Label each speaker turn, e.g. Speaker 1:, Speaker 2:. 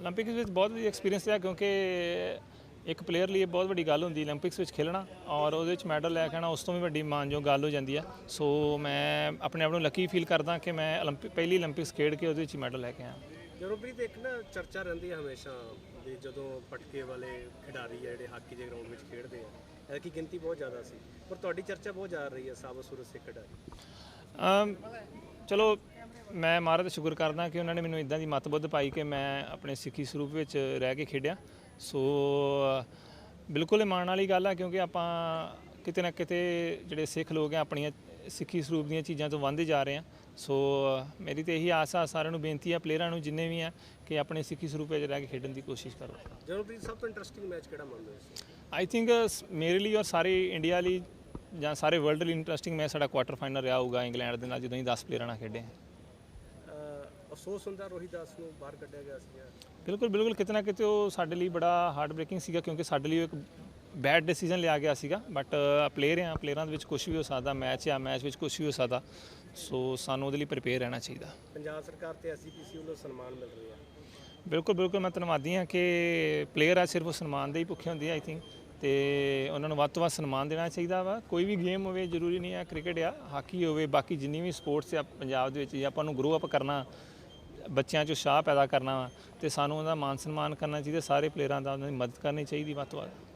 Speaker 1: Olympics ਵਿੱਚ ਬਹੁਤ ਵਧੀਆ ਐਕਸਪੀਰੀਅੰਸ ਰਿਹਾ ਕਿਉਂਕਿ ਇੱਕ ਪਲੇਅਰ ਲਈ ਬਹੁਤ ਵੱਡੀ ਗੱਲ ਹੁੰਦੀ 올림픽ਸ ਵਿੱਚ ਖੇਲਣਾ ਔਰ ਉਹਦੇ ਵਿੱਚ ਮੈਡਲ ਲੈ ਕੇ ਆਣਾ ਉਸ ਤੋਂ ਵੀ ਵੱਡੀ ਮਾਨਯੋਗ ਗੱਲ ਹੋ ਜਾਂਦੀ ਹੈ ਸੋ ਮੈਂ ਆਪਣੇ ਆਪ ਨੂੰ ਲੱਕੀ ਫੀਲ ਕਰਦਾ ਕਿ ਮੈਂ 올림픽 ਪਹਿਲੀ 올림픽ਸ ਖੇਡ ਕੇ ਉਹਦੇ ਵਿੱਚ ਮੈਡਲ ਲੈ ਕੇ ਆਇਆ।
Speaker 2: ਜਰੂਰਪ੍ਰੀਤ ਇੱਕ ਨਾ ਚਰਚਾ ਰਹਿੰਦੀ ਹੈ ਹਮੇਸ਼ਾ ਵੀ ਜਦੋਂ ਪਟਕੇ ਵਾਲੇ ਖਿਡਾਰੀ ਆ ਜਿਹੜੇ ਹਾਕੀ ਦੇ ਗਰਾਊਂਡ ਵਿੱਚ ਖੇਡਦੇ ਆ ਕਿ ਗਿਣਤੀ ਬਹੁਤ ਜ਼ਿਆਦਾ ਸੀ? ਪਰ ਤੁਹਾਡੀ ਚਰਚਾ ਬਹੁਤ ਜ਼ਿਆਦਾ ਰਹੀ ਹੈ ਸਾਬਸੂਰਤ ਸੇ ਖਿਡਾਰੀ।
Speaker 1: ਅਮ ਚਲੋ ਮੈਂ ਮਹਾਰਾਜ ਦਾ ਸ਼ੁਕਰ ਕਰਦਾ ਕਿ ਉਹਨਾਂ ਨੇ ਮੈਨੂੰ ਇਦਾਂ ਦੀ ਮਤਬੁੱਧ ਪਾਈ ਕਿ ਮੈਂ ਆਪਣੇ ਸਿੱਖੀ ਸਰੂਪ ਵਿੱਚ ਰਹਿ ਕੇ ਖੇਡਿਆ। ਸੋ ਬਿਲਕੁਲ ਇਹ ਮਾਣ ਵਾਲੀ ਗੱਲ ਆ ਕਿਉਂਕਿ ਆਪਾਂ ਕਿਤੇ ਨਾ ਕਿਤੇ ਜਿਹੜੇ ਸਿੱਖ ਲੋਕ ਆ ਆਪਣੀਆਂ ਸਿੱਖੀ ਸਰੂਪ ਦੀਆਂ ਚੀਜ਼ਾਂ ਤੋਂ ਵਾਂਝੇ ਜਾ ਰਹੇ ਆ। ਸੋ ਮੇਰੀ ਤੇ ਇਹੀ ਆਸ ਆ ਸਾਰਿਆਂ ਨੂੰ ਬੇਨਤੀ ਆ ਪਲੇਅਰਾਂ ਨੂੰ ਜਿੰਨੇ ਵੀ ਆ ਕਿ ਆਪਣੇ ਸਿੱਖੀ ਸਰੂਪ ਵਿੱਚ ਰਹਿ ਕੇ ਖੇਡਣ ਦੀ ਕੋਸ਼ਿਸ਼ ਕਰੋ।
Speaker 2: ਜਰੂਰਪ੍ਰੀਤ ਸਭ ਤੋਂ ਇੰਟਰਸਟਿੰਗ ਮੈਚ ਕਿਹੜਾ ਮੰਨਦੇ ਹੋ
Speaker 1: ਆਈ ਥਿੰਕ ਮੇਰੇ ਲਈ ਔਰ ਸਾਰੇ ਇੰਡੀਆ ਲਈ ਜਾਂ ਸਾਰੇ ਵਰਲਡ ਲਈ ਇੰਟਰਸਟਿੰਗ ਮੈਚ ਸਾਡਾ ਕੁਆਟਰ ਫਾਈਨਲ ਰਿਹਾ ਹੋਊਗਾ ਇੰਗਲੈਂਡ ਦੇ ਨਾਲ ਜਦੋਂ ਅਸੀਂ 10 ਪਲੇਅਰਾਂ ਨਾਲ ਖੇਡੇ
Speaker 2: ਅਫਸੋਸ ਹੁੰਦਾ ਰੋਹਿਤ ਦਾਸ ਨੂੰ ਬਾਹਰ ਕੱਢਿਆ ਗਿਆ ਸੀਗਾ।
Speaker 1: ਬਿਲਕੁਲ ਬਿਲਕੁਲ ਕਿਤੇ ਨਾ ਕਿਤੇ ਉਹ ਸਾਡੇ ਲਈ ਬੜਾ ਹਾਰਟ ਬ੍ਰੇਕਿੰਗ ਸੀਗਾ ਕਿਉਂਕਿ ਸਾਡੇ ਲਈ ਇੱਕ ਬੈਡ ਡਿਸੀਜਨ ਲਿਆ ਗਿਆ ਸੀਗਾ। ਬਟ ਪਲੇਅਰ ਆ ਪਲੇਅਰਾਂ ਦੇ ਵਿੱਚ ਕੁਝ ਵੀ ਹੋ ਸਕਦਾ ਮੈਚ ਆ ਮੈਚ ਵਿੱਚ ਕੁਝ ਵੀ ਹੋ ਸਕਦਾ। ਸੋ ਸਾਨੂੰ ਉਹਦੇ ਲਈ ਪ੍ਰਿਪੇਅਰ ਰਹਿਣਾ ਚਾਹੀਦਾ।
Speaker 2: ਪੰਜਾਬ ਸਰਕਾਰ ਤੇ ਐਸਜੀਪੀਸੀ ਵੱਲੋਂ ਸਨਮਾਨ ਮਿਲ ਰਿਹਾ।
Speaker 1: ਬਿਲਕੁਲ ਬਿਲਕੁਲ ਮੈਂ ਧੰਨਵਾਦੀ ਹਾਂ ਕਿ ਪਲੇਅਰ ਆ ਸਿਰਫ ਸਨਮਾਨ ਦੇ ਹੀ ਭੁੱਖੇ ਹੁੰਦੇ ਆ ਆਈ ਥਿੰਕ ਤੇ ਉਹਨਾਂ ਨੂੰ ਵੱਧ ਤੋਂ ਵੱਧ ਸਨਮਾਨ ਦੇਣਾ ਚਾਹੀਦਾ ਵਾ। ਕੋਈ ਵੀ ਗੇਮ ਹੋਵੇ, ਜ਼ਰੂਰੀ ਨਹੀਂ ਆ ਕ੍ਰਿਕਟ ਆ, ਹਾਕੀ ਹੋਵੇ, ਬਾਕੀ ਜਿੰਨੀ ਵੀ ਸਪੋਰਟਸ ਆ ਪੰਜਾਬ ਦੇ ਵਿੱਚ, ਜੇ ਆਪਾਂ ਨੂੰ ਗਰੋ ਅਪ ਕਰਨਾ, ਬੱਚਿਆਂ 'ਚ ਉਤਸ਼ਾਹ ਪੈਦਾ ਕਰਨਾ ਵਾ, ਤੇ ਸਾਨੂੰ ਉਹਦਾ ਮਾਨ ਸਨਮਾਨ ਕਰਨਾ ਚਾਹੀਦਾ, ਸਾਰੇ ਪਲੇਅਰਾਂ ਦਾ ਉਹਨਾਂ ਦੀ ਮਦਦ ਕਰਨੀ ਚਾਹੀਦੀ ਵੱਧ ਤੋਂ ਵੱਧ।